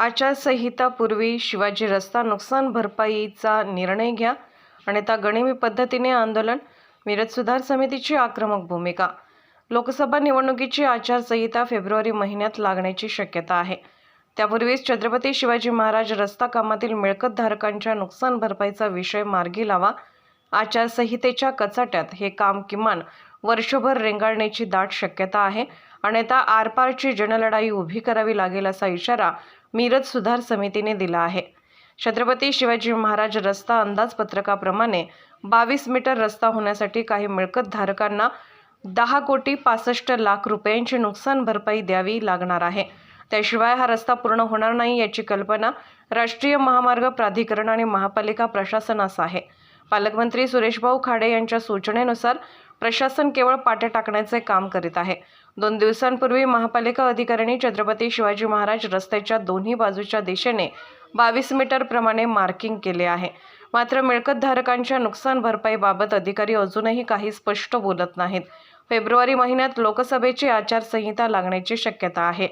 आचारसंहितापूर्वी शिवाजी रस्ता नुकसान भरपाईचा निर्णय घ्या आणि त्या गणिमी पद्धतीने आंदोलन मिरज सुधार समितीची आक्रमक भूमिका. लोकसभा निवडणुकीची आचारसंहिता फेब्रुवारी महिन्यात लागण्याची शक्यता आहे. त्यापूर्वीच छत्रपती शिवाजी महाराज रस्ता कामातील मिळकतधारकांच्या नुकसान भरपाईचा विषय मार्गी लावा. आचारसंहितेच्या कचाट्यात हे काम किमान वर्षभर रेंगाळण्याची दाट शक्यता आहे. आणि आता आरपारची जनलढाई उभी करावी लागेल असा इशारा मिरज सुधार समितीने दिला आहे. छत्रपती शिवाजी महाराज रस्ता अंदाजपत्रकाप्रमाणे बावीस मीटर रस्ता होण्यासाठी काही मिळकतधारकांना दहा कोटी पासष्ट लाख रुपयांची नुकसान भरपाई द्यावी लागणार आहे. त्याशिवाय हा रस्ता पूर्ण होणार नाही याची कल्पना राष्ट्रीय महामार्ग प्राधिकरण आणि महापालिका प्रशासनास आहे. पालकमंत्री सुरेशभाऊ खाडे यांच्या सूचनेनुसार प्रशासन केवळ पाट्या टाकण्याचे काम करीत आहे. दोन दिवसांपूर्वी महापालिका अधिकाऱ्यांनी छत्रपती शिवाजी महाराज रस्त्याच्या दोन्ही बाजूच्या दिशेने बावीस मीटर प्रमाणे मार्किंग केले आहे. मात्र मिळकतधारकांच्या नुकसान भरपाईबाबत अधिकारी अजूनही काही स्पष्ट बोलत नाहीत. फेब्रुवारी महिन्यात लोकसभेची आचारसंहिता लागण्याची शक्यता आहे.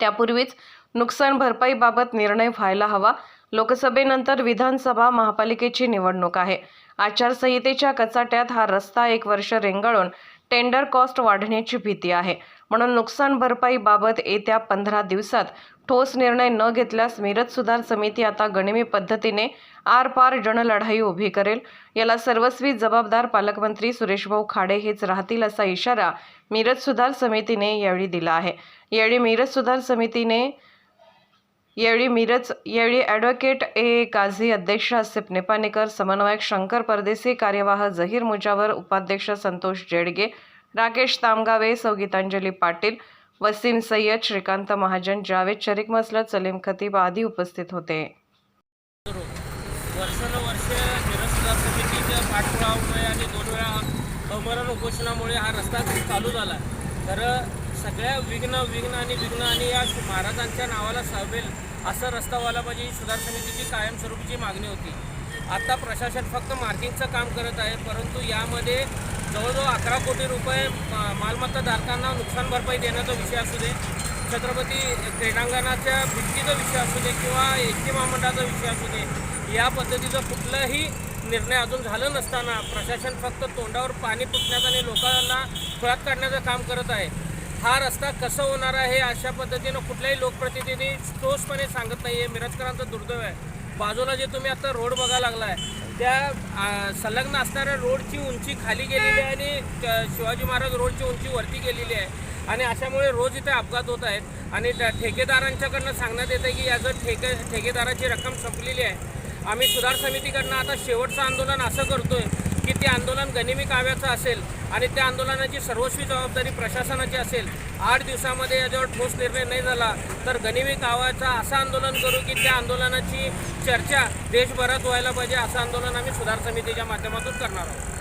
त्यापूर्वीच नुकसान भरपाईबाबत निर्णय व्हायला हवा लोकसभेनंतर विधानसभा महापालिकेची निवडणूक आहे. आचारसंहितेच्या कचाट्यात हा रस्ता एक वर्ष रेंगाळून टेंडर कॉस्ट वाढण्याची भीती आहे. म्हणून नुकसान भरपाईबाबत येत्या पंधरा दिवसात ठोस निर्णय न घेतल्यास मिरज सुधार समिती आता गणिमी पद्धतीने आरपार जनलढाई उभी करेल. याला सर्वस्वी जबाबदार पालकमंत्री सुरेशभाऊ खाडे हेच राहतील असा इशारा मिरज सुधार समितीने यावेळी दिला आहे. यावेळी मिरज सुधार समितीने यावेळी मिरज यावेळी ॲडव्होकेट ए. काझी अध्यक्ष आसिफ निपाणेकर समन्वयक शंकर परदेसी कार्यवाह जहीर मुजावर उपाध्यक्ष संतोष जेडगे राकेश तामगावे सौ गीतांजली पाटील वसीम सय्यद श्रीकांत महाजन जावेद शरीक मसलत सलीम खतीब आदी उपस्थित होते. मिरज सुधार समितीच्या आणि दोन वेळा अमरण उपोषणामुळे हा रस्ता चालू झाला. तर सगळ्या विघ्न विघ्न आणि विघ्न आणि या महाराजांच्या नावाला सावेल असं रस्ता व्हायला पाहिजे ही सुधार समितीची कायमस्वरूपीची मागणी होती. आता प्रशासन फक्त मार्किंगचं काम करत आहे परंतु यामध्ये जवळजवळ अकरा कोटी रुपये मालमत्ता धारकांना नुकसान भरपाई देण्याचा विषय असू दे छत्रपती क्रीडांगणाच्या भिंतीचा विषय असू दे किंवा एस टी महामंडळाचा विषय असू दे या पद्धतीचा कुठलाही निर्णय अजून झालं नसताना प्रशासन फक्त तोंडावर पाणी फुटण्याचं आणि लोकांना खुळात काढण्याचं काम करत आहे. हा रस्ता कसं होणार आहे अशा पद्धतीनं कुठल्याही लोकप्रतिनिधी ठोसपणे सांगत नाही आहे मिरजकरांचा दुर्दैव आहे. बाजूला जे तुम्ही आता रोड बघा लागला आहे त्या संलग्न असणाऱ्या रोडची उंची खाली गेलेली आहे आणि शिवाजी महाराज रोडची उंची वरती गेलेली आहे. आणि अशामुळे रोज इथे अपघात होत आहेत. आणि त्या ठेकेदारांच्याकडनं सांगण्यात येतं की याचं ठेके ठेकेदाराची रक्कम संपलेली आहे आम्ही सुधार समितीकडनं आता शेवटचं आंदोलन असं करतोय. की ते आंदोलन गनिमी काव्याचं असेल आणि त्या आंदोलनाची सर्वस्वी जबाबदारी प्रशासनाची असेल आठ दिवसामध्ये याच्यावर ठोस निर्णय नाही झाला तर गनिमी कावाचं असं आंदोलन करू की त्या आंदोलनाची चर्चा देशभरात व्हायला पाहिजे असं आंदोलन आम्ही सुधार समितीच्या माध्यमातून करणार आहोत.